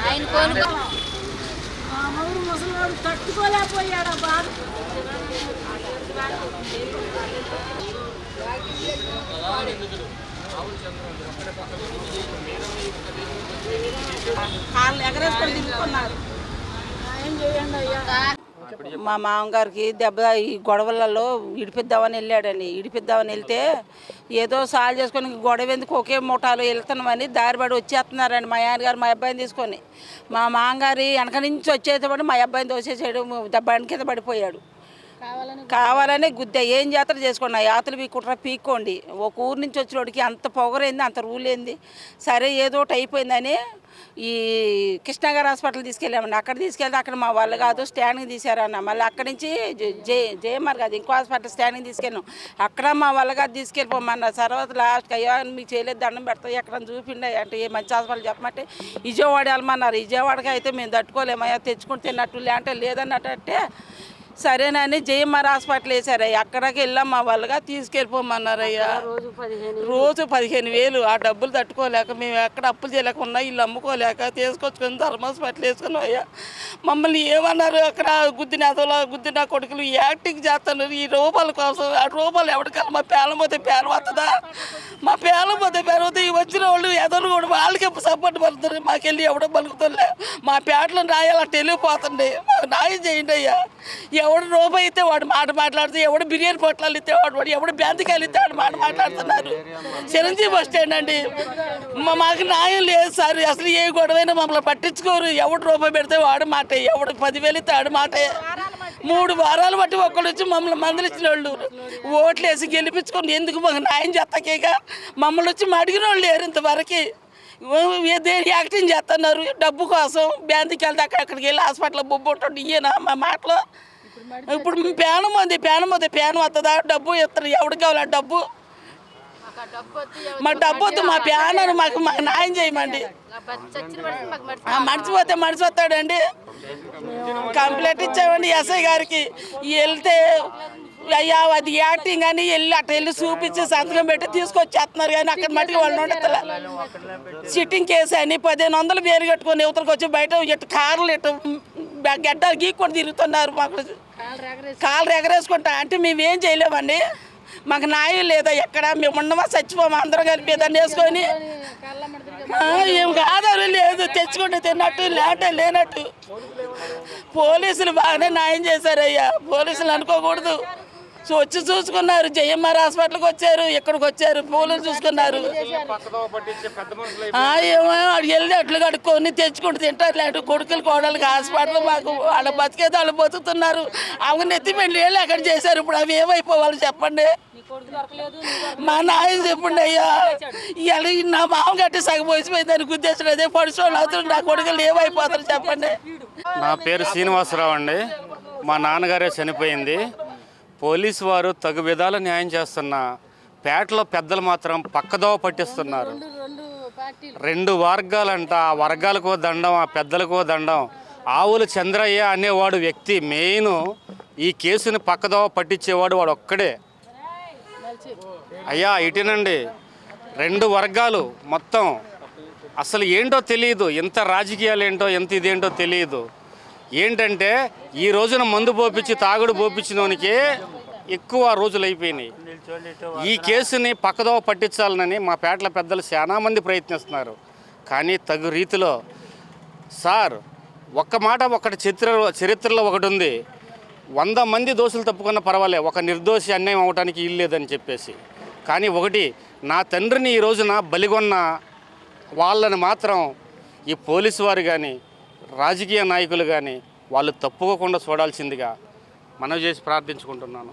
ఆయన కోలుకో ఆ ముసలివాడు తట్టుకోలేకపోయాడు బాధ కాళ్ళు ఎగరేసుకొని దింపుకున్నారు ఏం చేయండి అయ్యా? మా మామగారికి దెబ్బ ఈ గొడవలలో ఇడిపిద్దామని వెళ్ళాడండి. ఇడిపిద్దామని వెళ్తే ఏదో సాల్ చేసుకొని గొడవ ఎందుకు ఒకే ముఠాలో వెళ్తున్నామని దారిబడి వచ్చేస్తున్నారండి మా ఆయనగారు మా అబ్బాయిని తీసుకొని. మా మామగారి వెనక నుంచి వచ్చేటప్పుడు మా అబ్బాయిని దోసేసాడు బండి కింద పడిపోయాడు. కావాలని గుద్ద. ఏం జాతర చేసుకోండి? ఆ యాతలు పీక్కుంటారా పీక్కోండి. ఒక ఊరు నుంచి వచ్చినోడికి అంత పొగరైంది అంత రూలేంది. సరే ఏదో ఒకటి అయిపోయిందని ఈ కృష్ణగారి హాస్పిటల్ తీసుకెళ్ళామండి. అక్కడ తీసుకెళ్తే అక్కడ మా వాళ్ళు కాదు స్టాండింగ్ తీసారన్న మళ్ళీ అక్కడి నుంచి జే జేఎంఆర్ కాదు ఇంకో హాస్పిటల్ స్టాండింగ్ తీసుకెళ్ళాం. అక్కడ మా వాళ్ళ కాదు తీసుకెళ్ళిపోమన్న. తర్వాత లాస్ట్ అయ్యా మీకు చేయలేదు దండం పెడతాయి ఎక్కడ చూపిండి అంటే ఏ మంచి హాస్పిటల్ చెప్పమంటే విజయవాడ వెళ్ళమన్నారు. విజయవాడకి అయితే మేము తట్టుకోలేమయ్యా తెచ్చుకుని తిన్నట్టు లేదంటే లేదన్నట్టు సరేనని జేఎంఆర్ హాస్పిటల్ వేసారయ్యా అక్కడికి వెళ్ళాం మా వాళ్ళగా తీసుకెళ్ళిపోమన్నారయ్యా. రోజు పదిహేను రోజు పదిహేను వేలు. ఆ డబ్బులు తట్టుకోలేక మేము ఎక్కడ అప్పులు చేయలేక ఉన్నా ఇల్లు అమ్ముకోలేక తీసుకొచ్చుకొని ధర్మ హాస్పిటల్ వేసుకున్నాం అయ్యా. మమ్మల్ని ఏమన్నారు? అక్కడ గుద్దిన అదలో గుద్దిన కొడుకులు యాక్టింగ్ చేస్తున్నారు. ఈ రూపాయల కోసం ఆ రూపాయలు ఎవరికల్లా మా పేలం పోతే పేలం వస్తుందా? మా పేలం పోతే పేరు వస్తే ఈ వచ్చిన వాళ్ళు ఎదరు కూడా వాళ్ళకి సపోర్ట్ పడుతుంది మాకెళ్ళి ఎవడో పలుకుతుండే మా పేటలో రాయాలి అట్ట వెళ్ళిపోతుంది మాకు న్యాయం చేయండి అయ్యా. ఎవడు రూపాయి ఇస్తే వాడు మాట మాట్లాడుతూ ఎవడు బిర్యానీ పొట్లాలు ఇస్తే వాడు వాడు ఎవడు బ్యాంతికాయలు ఇస్తే వాడు మాట మాట్లాడుతున్నారు. చిరంజీవి బస్ స్టాండ్ అండి మా మాకు న్యాయం లేదు సార్ అసలు ఏ గొడవైనా మమ్మల్ని పట్టించుకోరు. ఎవడు రూపాయి పెడితే వాడు మాట ఎవడు పదివేలు ఇస్తే వాడు మాటే. మూడు వారాలు బట్టి ఒక్కళ్ళు వచ్చి మమ్మల్ని మందలిచ్చిన వాళ్ళు ఓట్లు వేసి గెలిపించుకొని ఎందుకు మాకు న్యాయం చేస్తాకేక? మమ్మల్ని వచ్చి అడిగిన వాళ్ళు లేరు ఇంతవరకు. యాక్టింగ్ చేస్తున్నారు? డబ్బు కోసం బ్యాంకుకి వెళ్తే అక్కడ అక్కడికి వెళ్ళి హాస్పిటల్ బొబ్బు ఉంటుంది ఈయన మా మాటలో? ఇప్పుడు పేనం ఉంది పేనం ఉంది పేనం వస్తుందా డబ్బు ఇస్తారు ఎవరికి కావాలి డబ్బు? మా డబ్బు వద్దు మా ప్యానర్ మాకు మాకు న్యాయం చేయమండి. మనిషి పోతే మనిషి వస్తాడండి కంప్లైంట్ ఇచ్చామండి ఎస్ఐ గారికి. వెళ్తే అయ్యా అది యాక్టింగ్ అని వెళ్ళి అట్లా వెళ్ళి చూపించి సంతకం పెట్టి తీసుకొచ్చేస్తున్నారు కానీ అక్కడ మట్టుకు వాళ్ళు ఉండట్లే. సిట్టింగ్ కేసు అని పదిహేను వందలు వేరు కట్టుకొని యువతలకు వచ్చి బయట ఇటు కార్లు ఇటు గడ్డలు గీక్కొని తిరుగుతున్నారు మాకు. కాళ్ళు ఎగరేసుకుంటా అంటే మేము ఏం చేయలేమండి. మాకు న్యాయం లేదా ఎక్కడ? మేము ఉండమా చచ్చిపోమా? అందరం కలిపి ఏదన్నా వేసుకొని ఏం కాదని లేదు. తెచ్చుకుంటే తిన్నట్టు లేటే లేనట్టు. పోలీసులు బాగానే న్యాయం చేశారయ్యా. పోలీసులు అనుకోకూడదు. వచ్చి చూసుకున్నారు. జయమ్మార్ హాస్పిటల్కి వచ్చారు. ఇక్కడికి వచ్చారు. పూలు చూసుకున్నారు. ఆ, ఏమో వెళ్ళి అట్లు కడుక్కొని తెచ్చుకుంటూ తింటారు. లేదు కొడుకులు కోడలకి హాస్పిటల్ మాకు వాళ్ళ బతికేది వాళ్ళు బతుకుతున్నారు. అవి నెత్తి పెళ్ళి వెళ్ళి అక్కడ చేశారు? ఇప్పుడు అవి ఏమైపోవాలి చెప్పండి. మా నాయన చెప్పండి అయ్యా. ఇలా నా మామ గట్టి సగపోసిపోయి పోసిపోయిందని గుద్దేశాడు. అదే పడుచోళ్ళు అవుతారు నా కొడుకులు ఏమైపోతారు చెప్పండి. నా పేరు శ్రీనివాసరావు అండి. మా నాన్నగారే చనిపోయింది. పోలీసు వారు తగు విధాల న్యాయం చేస్తున్న పేటలో పెద్దలు మాత్రం పక్కదోవ పట్టిస్తున్నారు. రెండు వర్గాలంట. ఆ వర్గాలకో దండం ఆ పెద్దలకో దండం. ఆవుల చంద్రయ్య అనేవాడు వ్యక్తి మెయిన్ ఈ కేసుని పక్కదోవ పట్టించేవాడు వాడు ఒక్కడే. అయ్యా ఇటేనండి. రెండు వర్గాలు మొత్తం. అసలు ఏంటో తెలియదు. ఎంత రాజకీయాలు ఏంటో ఎంత ఇదేంటో తెలియదు. ఏంటంటే ఈ రోజున మందు పోపించి తాగుడు పోపించినోనికి ఎక్కువ రోజులు అయిపోయినాయి. ఈ కేసుని పక్కదోవ పట్టించాలని మా పేటల పెద్దలు చాలా మంది ప్రయత్నిస్తున్నారు. కానీ తగు రీతిలో సార్ ఒక్క మాట ఒకటి చరిత్ర చరిత్రలో ఒకటి ఉంది. వంద మంది దోషులు తప్పుకున్న పర్వాలే ఒక నిర్దోషి అన్యాయం అవ్వడానికి ఇల్లేదని చెప్పేసి. కానీ ఒకటి నా తండ్రిని ఈ రోజున బలిగొన్న వాళ్ళని మాత్రం ఈ పోలీసు వారు కానీ రాజకీయ నాయకులు కానీ వాళ్ళు తప్పుకోకుండా చూడాల్సిందిగా మనవి చేసి ప్రార్థించుకుంటున్నాను.